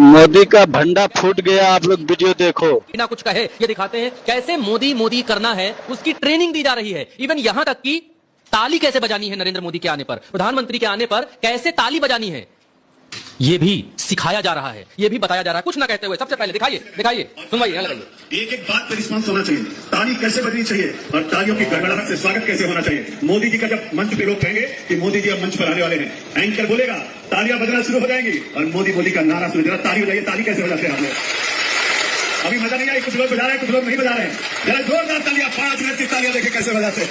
मोदी का भंडा फूट गया आप लोग वीडियो देखो। बिना कुछ कहे ये दिखाते हैं कैसे मोदी मोदी करना है उसकी ट्रेनिंग दी जा रही है। इवन यहाँ तक की ताली कैसे बजानी है नरेंद्र मोदी के आने पर? प्रधानमंत्री के आने पर कैसे ताली बजानी है? ये भी सिखाया जा रहा है ये भी बताया जा रहा है। कुछ ना कहते हुए सबसे पहले दिखाइए दिखाइए सुनवाइए यहाँ लगाइए। एक एक बात पर रिस्पॉन्स होना चाहिए ताली कैसे बजनी चाहिए और तालियों की गड़गड़ाहट से स्वागत कैसे होना चाहिए? मोदी जी का जब मंच पे लोग कहेंगे कि मोदी जी अब मंच पर आने वाले हैं एंकर बोलेगा तालियाँ बजना शुरू हो जाएँगी। और मोदी मोदी का नारा सुन जरा ताली बजाइए ताली कैसे बजाते हैं आप लोग? अभी मज़ा नहीं आई कुछ लोग बजा रहे हैं कुछ लोग नहीं बजा रहे हैं। जरा जोरदार तालियाँ पाँच मिनट की तालियाँ देखे कैसे बजाते हैं।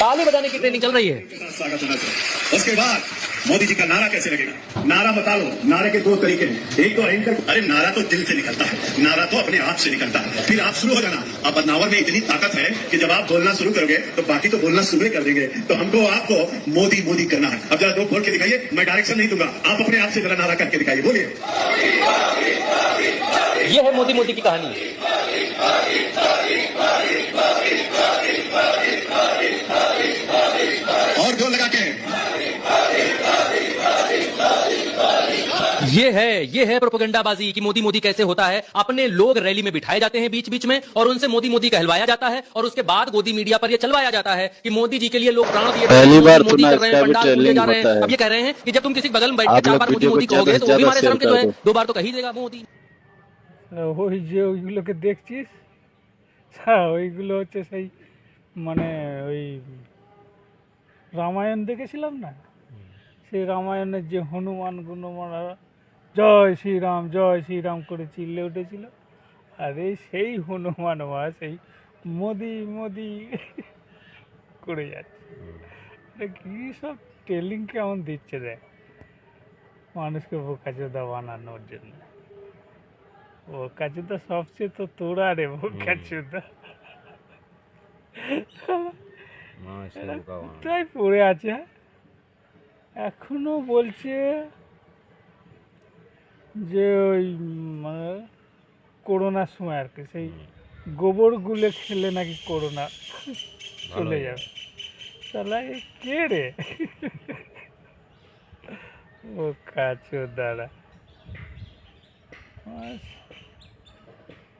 ताली बजाने की ट्रेनिंग चल रही है। स्वागत होना चाहिए उसके बाद मोदी जी का नारा कैसे लगेगा? नारा बता लो नारे के दो तरीके हैं। एक तो एंकर अरे नारा तो दिल से निकलता है। नारा तो अपने आप से निकलता है। फिर आप शुरू हो जाना। अब बदनावर में इतनी ताकत है कि जब आप बोलना शुरू करोगे तो बाकी तो बोलना शुरू ही कर देंगे। तो हमको आपको मोदी मोदी करना है। अब जरा दो बोल के दिखाइए मैं डायरेक्शन नहीं दूँगा। आप अपने आप से जरा नारा करके दिखाइए बोलिए। ये है मोदी मोदी की कहानी। और ज़ोर लगा ये है ये है प्रोपोगंडाबाजी कि मोदी मोदी कैसे होता है अपने लोग रैली में बिठाए जाते हैं बीच बीच में और उनसे मोदी मोदी कहलवाया जाता है और उसके बाद गोदी मीडिया पर ये चलवाया जाता है कि मोदी जी के लिए लोग प्राण दिए पहली मोदी, बार मोदी सुना कर रहे हैं, इसका भी पंडाल पूजे जा ट्रेनिंग रहे हैं होता है। अब ये कह रहे हैं कि जब तुम किसी के बगल में बैठ आप के चार लोग बार मोदी वीडियो को मोदी कहोगे ज्यादा तो से वो भी हमारे ज्यादा सामने शेयर जो है कर दो। दो बार तो कही देगा मोदी ওই যে ওইগুলোকে দেখছিস হ্যাঁ ওইগুলো হচ্ছে সেই মানে ওই রামায়ণ দেখেছিলাম না সেই রামায়ণের যে হনুমান গুণমারা জয় শ্রীরাম জয় শ্রীরাম করে চিল্লে উঠেছিল। আরে সেই হনুমান মা সেই মোদি মোদি করে যাচ্ছে। কী সব টেলিং কেমন দিচ্ছে দেখ। মানুষকে বোকাচোদা বানানোর জন্য। বোকাচোদা সবচেয়ে তো তোরা রে বোকাচোদা। তাই পড়ে আছে হ্যাঁ? এখনও বলছে যে ওই মানে করোনার সময় আর কি সেই গোবর গুলে খেলে নাকি করোনা চলে যাবে। তাহলে কে রে? ও কাছো দাঁড়া।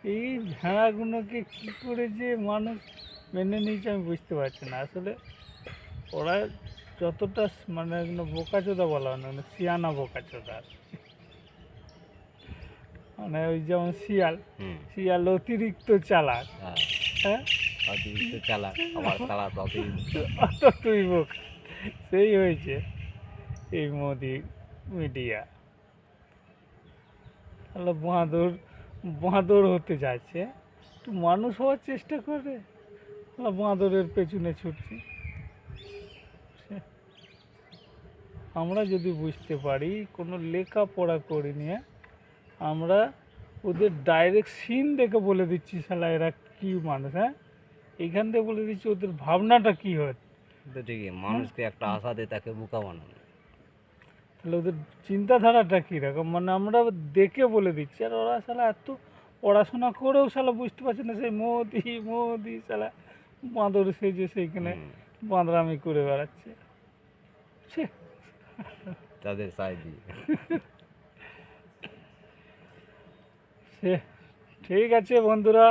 এই ভেড়াগুলোকে কী করে যে মানুষ মেনে নিয়েছে আমি বুঝতে পারছি না। আসলে ওরা যতটা মানে বোকাচোদা বলা হয় না মানে সিয়ানা বোকাচোদা। মানে ওই যেমন শিয়াল শিয়াল অতিরিক্ত চালাক। হ্যাঁ। অতিরিক্ত চালাক আবার চালাক অতিরিক্ত অত তুই বোকা। সেই হয়েছে এই মোদি মিডিয়া। তাহলে বাঁদর বাঁদর হতে যাচ্ছে। একটু মানুষ হওয়ার চেষ্টা করে। তাহলে বাঁদরের পেছনে ছুটছি। আমরা যদি বুঝতে পারি কোনো লেখাপড়া করিনি হ্যাঁ, আমরা ওদের ডাইরেক্ট সিন দেখে বলে দিচ্ছি শালা এরা কী মানুষ হ্যাঁ? এখান থেকে বলে দিচ্ছি ওদের ভাবনাটা কী হয়? তো ঠিকই মানুষকে একটা আশা দিয়ে তাকে বোকা বানানো। তাহলে ওদের চিন্তাধারাটা কীরকম? মানে আমরা দেখে বলে দিচ্ছি আর ওরা শালা এত পড়াশোনা করেও শালা বুঝতে পারছে না সেই মোদি মোদি শালা বাঁদর সেজে সেইখানে বাঁদরামি করে বেড়াচ্ছে। তাদের সাই দিয়ে সে ঠিক আছে বন্ধুরা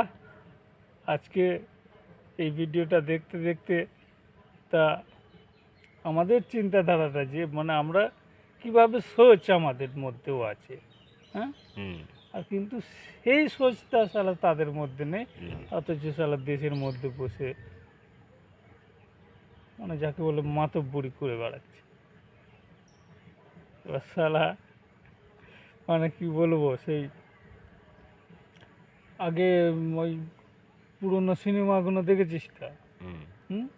আজকে এই ভিডিওটা দেখতে দেখতে তা আমাদের চিন্তাধারাটা যে মানে আমরা কীভাবে সোচ আমাদের মধ্যেও আছে হ্যাঁ? আর কিন্তু সেই সোচটা সালা তাদের মধ্যে নেই অথচ সালা দেশের মধ্যে বসে মানে যাকে বলে মাতব্বরি করে বেড়াচ্ছে। এবার সালা মানে কি বলব সেই আগে ওই পুরনো সিনেমাগুলো দেখেছিস তো? হুম।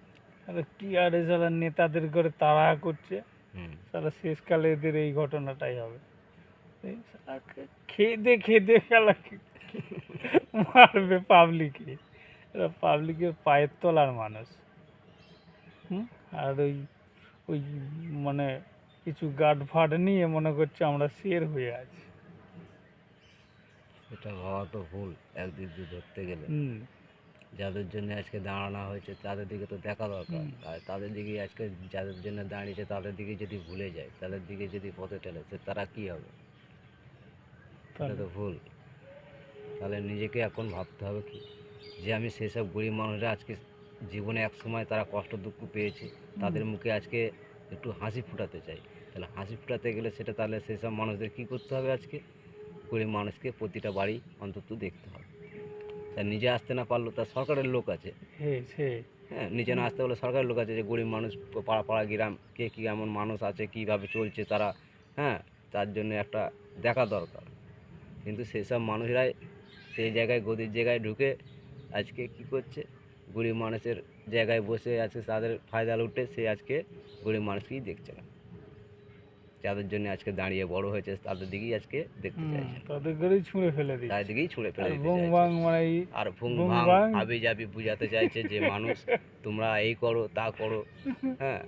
কি আর সালা নেতাদের করে তারা করছে। তারা সারা শেষকালে এদের এই ঘটনাটাই হবে। খেদে খেদে খেলাকে মারবে পাবলিকে এরা পাবলিকের পায়ের তলার মানুষ। হুম? আর ওই ওই মানে কিছু গার্ড ফাট নিয়ে মনে করছে আমরা শের হয়ে আছি। এটা ভাবা তো ভুল একদিক দিয়ে ধরতে গেলে। যাদের জন্য আজকে দাঁড়ানো হয়েছে তাদের দিকে তো দেখা দরকার। আর তাদের দিকে আজকে যাদের জন্য দাঁড়িয়েছে তাদের দিকে যদি ভুলে যায় তাদের দিকে যদি পথে ঠেলেছে তারা কি হবে? তাহলে তো ভুল। তাহলে নিজেকে এখন ভাবতে হবে কি? যে আমি সেই সব গরিব মানুষরা আজকে জীবনে এক সময় তারা কষ্ট দুঃখ পেয়েছে তাদের মুখে আজকে একটু হাসি ফুটাতে চাই। তাহলে হাসি ফুটাতে গেলে সেটা তাহলে সেই সব মানুষদের কী করতে হবে আজকে? গরিব মানুষকে প্রতিটা বাড়ি অন্তত দেখতে হবে। তার নিজে আসতে না পারলেও তার সরকারের লোক আছে। হ্যাঁ নিজে না আসতে হলে সরকারের লোক আছে যে গরিব মানুষ পাড়া পাড়া গ্রাম কে কী এমন মানুষ আছে কীভাবে চলছে তারা হ্যাঁ তার জন্য একটা দেখা দরকার। কিন্তু সেসব মানুষরাই সেই জায়গায় গদির জায়গায় ঢুকে আজকে কি করছে? গরিব মানুষের জায়গায় বসে আজকে তাদের ফায়দা লুটে সে আজকে গরিব মানুষকেই দেখছে না। যাদের জন্য আজকে দাঁড়িয়ে বড় হয়েছে তাদের দিকেই আজকে দেখতে চাইছে। তাদের করেই ছুঁড়ে ফেলে দিই তাদের দিকেই ছুঁড়ে ফেলে দিতে বাং মানে আর ভুং বুং ভাং। আবি জাবি বুঝাতে চাইছে যে মানুষ তোমরা এই করো তা করো হ্যাঁ।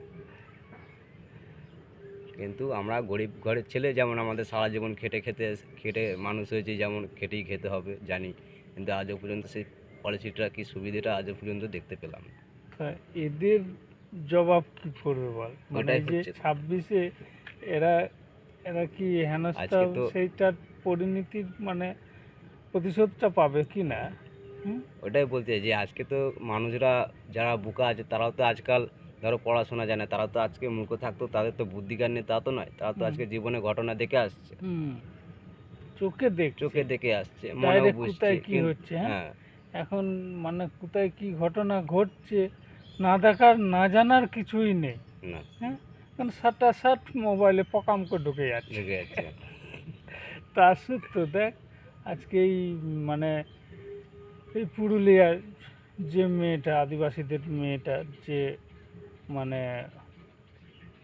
কিন্তু আমরা গরিব ঘরের ছেলে যেমন আমাদের সারা জীবন খেটে খেতে খেটে মানুষ হয়েছে যেমন খেটেই খেতে হবে জানি। কিন্তু আজও পর্যন্ত সেই পলিসিটা কি সুবিধাটা আজও পর্যন্ত দেখতে পেলাম এদের জবাব কি করবে বল? মানে যে ছাব্বিশে এরা এরা কি হেনস্থা সেইটার পরিণতির মানে প্রতিশোধটা পাবে কি না? হুম? ওটাই বলতে চাই যে আজকে তো মানুষরা যারা বুকা আছে তারাও তো আজকাল ধরো পড়াশোনা জানে তারা তো আজকে মূর্খ থাকতো তাদের তো বুদ্ধিজ্ঞান নেই তা তো নয়। তারা তো আজকে জীবনে ঘটনা দেখে আসছে। হুম। চোখে দেখ চোখে দেখে আসছে Direct বুঝছে কি হচ্ছে, হ্যাঁ? হ্যাঁ। এখন মানে কোথায় কি ঘটনা ঘটছে না দেখার না জানার কিছুই নেই। না। হ্যাঁ? কারণ সাটা সাট মোবাইলে পকাম করে ঢুকে যাচ্ছে। যাচ্ছে সত্য দেখ আজকে এই মানে এই পুরুলিয়ার যে মেয়েটা আদিবাসীদের মেয়েটা যে মানে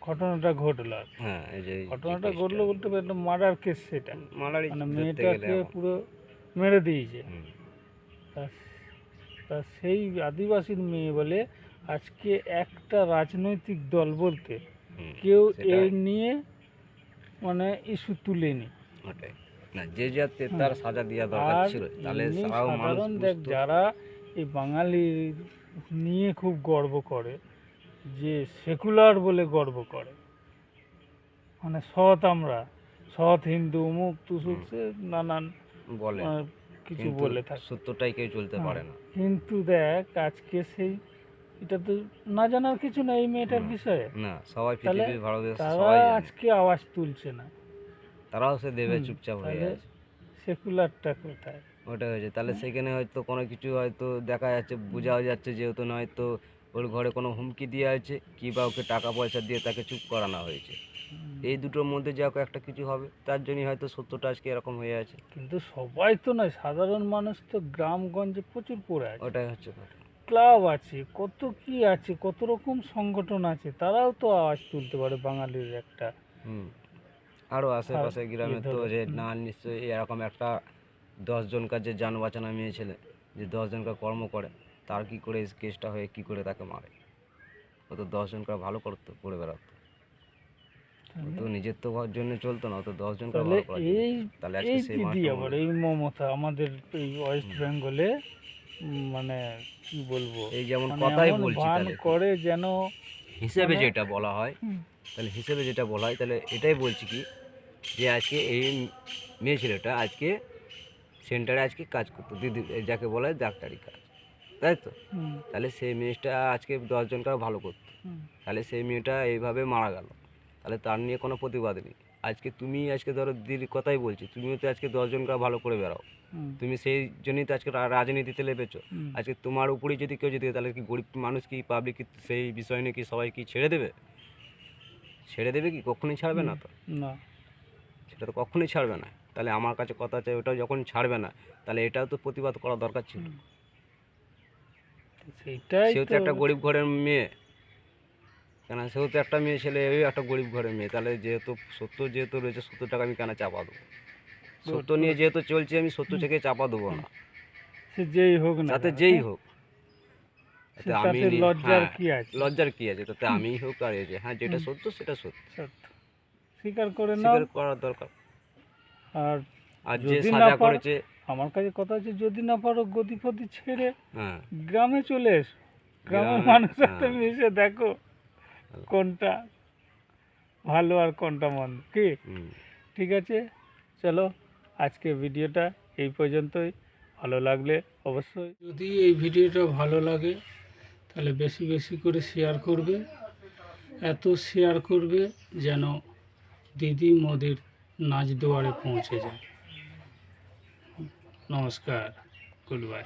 ঘটনাটা ঘটলো হ্যাঁ ঘটনাটা ঘটলো বলতে একটা মার্ডার কেস সেটা। মানে মেয়েটাকে পুরো মেরে দিয়েছে। তা তা সেই আদিবাসীর মেয়ে বলে আজকে একটা রাজনৈতিক দল বলতে কেউ এর নিয়ে মানে ইস্যু তুলেনি। ওটাই না যে যাতে তার সাজা দেওয়া দরকার ছিল তাহলে সাধারণ দেখ যারা এই বাঙালির নিয়ে খুব গর্ব করে যে সেকুলার বলে গর্ব করে মানে সৎ আমরা সৎ হিন্দু অমুক তুসুক সে নানান বলে। কিছু বলে থাকে। সত্যটাই কেউ চলতে হ্যাঁ। পারে না। কিন্তু দেখ আজকে সেই এটা তো না জানার কিছু না এই মেয়েটার বিষয়ে। না সবাই পৃথিবীর ভারতবর্ষ সবাই আজকে আওয়াজ তুলছে না। তারাও সে দেবে চুপচাপ হয়ে আছে। সেকুলারটা কোথায়? ওটা হয়েছে। তাহলে সেখানে হয়তো কোনো কিছু হয়তো দেখা যাচ্ছে বোঝাও যাচ্ছে যেহেতু না হয়তো ওর ঘরে কোনো হুমকি দেওয়া হয়েছে কি বা ওকে টাকা পয়সা দিয়ে তাকে চুপ করানো হয়েছে। এই দুটোর মধ্যে যা একটা কিছু হবে তার জন্যই হয়তো সত্যটা আজকে এরকম হয়ে আছে। কিন্তু সবাই তো নয় সাধারণ মানুষ তো গ্রামগঞ্জে প্রচুর পড়ে আছে। ওটাই হচ্ছে কথা। ক্লাব আছে কত কি আছে কত রকম সংগঠন আছে তারাও তো আওয়াজ তুলতে পারে বাঙালির একটা। হুম। আরও আশেপাশে গ্রামে তো যে না নিশ্চয়ই এরকম একটা দশজনকার যে যান বাঁচানো মেয়ে ছেলে যে দশজনকার কর্ম করে তার কি করে কেসটা হয়ে কি করে তাকে মারে? ও তো দশজনকার ভালো করতো করে বেড়াতো। তো নিজের তো ঘর জন্য চলতো না তো দশজনকার তাহলে। এই তাহলে মমতা আমাদের এই ওয়েস্ট বেঙ্গলে মানে কি বলব? এই যেমন মানে কথাই বলছি ভান তাহলে। করে যেন হিসেবে মানে- যেটা বলা হয় তাহলে হিসেবে যেটা বলা হয় তাহলে এটাই বলছি কি যে আজকে এই মেয়ে ছেলেটা আজকে সেন্টারে আজকে কাজ করতো দিদি যাকে বলা হয় ডাক্তারি কাজ তাই তো? তাহলে সেই মেয়েটা আজকে দশজনকে ভালো করতো। তাহলে সেই মেয়েটা এইভাবে মারা গেল। তাহলে তার নিয়ে কোনো প্রতিবাদ নেই। আজকে তুমি আজকে ধরো দিদির কথাই বলছি তুমিও তো আজকে দশজনকার ভালো করে বেড়াও। তুমি সেই জন্যই তো আজকে রাজনীতিতে লেপেছো। আজকে তোমার উপরেই যদি কেউ যদি তাহলে কি গরিব মানুষ কি পাবলিক কি সেই বিষয় নিয়ে কি সবাই কি ছেড়ে দেবে? ছেড়ে দেবে কি? কখনোই ছাড়বে না তো। না। সেটা তো কখনোই ছাড়বে না। তাহলে আমার কাছে কথা আছে ওটাও যখন ছাড়বে না তাহলে এটাও তো প্রতিবাদ করা দরকার ছিল। সেও তো তো একটা গরিব ঘরের মেয়ে। কেন সেও তো একটা মেয়ে ছেলে ওই একটা গরিব ঘরের মেয়ে। তাহলে যেহেতু সত্য যেহেতু রয়েছে সত্তর টাকা আমি কেন চাপা দেবো? সত্য নিয়ে যেহেতু চলছে আমি সত্য থেকে চাপা দেবো না। সে যেই হোক না তাতে যেই হ্যাঁ? হোক। আমি লজ্জার হ্যাঁ, কি আছে? লজ্জার কি আছে? তাতে আমিই হোক আর এই যে হ্যাঁ যেটা সত্য সেটা সত্য। স্বীকার করে নাও। স্বীকার করার দরকার। আর আর যে সাজা করেছে আমার কাছে কথা হচ্ছে যদি না পারো গদি ফদি ছেড়ে হ্যাঁ। গ্রামে চলে এসো। গ্রামের গ্রামে, মানুষের সাথে হ্যাঁ। মিশে দেখো। কোনটা ভালো আর কোনটা মন্দ কি? ঠিক আছে চলো আজকে ভিডিওটা এই পর্যন্তই। ভালো লাগলে অবশ্যই যদি এই ভিডিওটা ভালো লাগে তাহলে বেশি বেশি করে শেয়ার করবে। এত শেয়ার করবে যেন দিদি মোদির নাচ দুয়ারে পৌঁছে যায়। নমস্কার গুড বাই